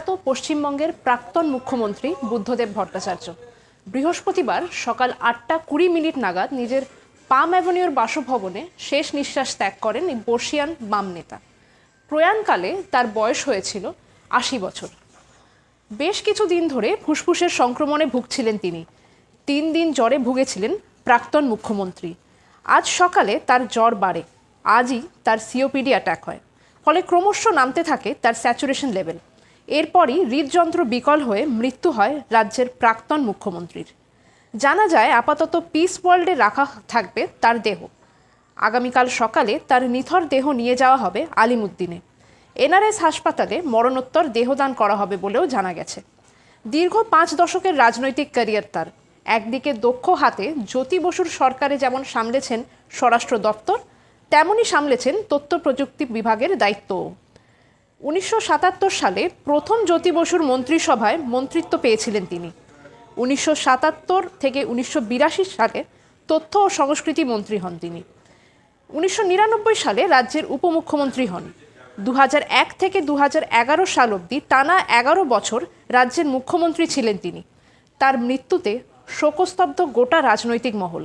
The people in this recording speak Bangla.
প্রয়াত পশ্চিমবঙ্গের প্রাক্তন মুখ্যমন্ত্রী বুদ্ধদেব ভট্টাচার্য। বৃহস্পতিবার সকাল আটটা কুড়ি মিনিট নাগাদ নিজের পাম অ্যাভিনিউর বাসভবনে শেষ নিঃশ্বাস ত্যাগ করেন এই বর্ষিয়ান বাম নেতা। প্রয়াণকালে তার বয়স হয়েছিল আশি বছর। বেশ কিছু দিন ধরে ফুসফুসের সংক্রমণে ভুগছিলেন তিনি। তিন দিন জ্বরে ভুগেছিলেন প্রাক্তন মুখ্যমন্ত্রী। আজ সকালে তার জ্বর বাড়ে। আজই তার সিওপিডি অ্যাটাক হয়। ফলে ক্রমশ নামতে থাকে তার স্যাচুরেশন লেভেল। এরপরই হৃদযন্ত্র বিকল হয়ে মৃত্যু হয় রাজ্যের প্রাক্তন মুখ্যমন্ত্রীর। জানা যায়, আপাতত পিস ওয়ার্ল্ডে রাখা থাকবে তার দেহ। আগামীকাল সকালে তার নিথর দেহ নিয়ে যাওয়া হবে আলিমুদ্দিনে। এনআরএস হাসপাতালে মরণোত্তর দেহদান করা হবে বলেও জানা গেছে। দীর্ঘ পাঁচ দশকের রাজনৈতিক ক্যারিয়ার তার। একদিকে দক্ষ হাতে জ্যোতি বসুর সরকারে যেমন সামলেছেন স্বরাষ্ট্র দপ্তর তেমনই সামলেছেন তথ্য প্রযুক্তি বিভাগের দায়িত্বও। উনিশশো সাতাত্তর সালে প্রথম জ্যোতি বসুর মন্ত্রিসভায় মন্ত্রিত্ব পেয়েছিলেন তিনি। উনিশশো সাতাত্তর থেকে উনিশশো বিরাশি সালে তথ্য ও সংস্কৃতি মন্ত্রী হন তিনি। উনিশশো নিরানব্বই সালে রাজ্যের উপমুখ্যমন্ত্রী হন। দু থেকে দু সাল অবধি টানা এগারো বছর রাজ্যের মুখ্যমন্ত্রী ছিলেন তিনি। তার মৃত্যুতে শোকস্তব্ধ গোটা রাজনৈতিক মহল।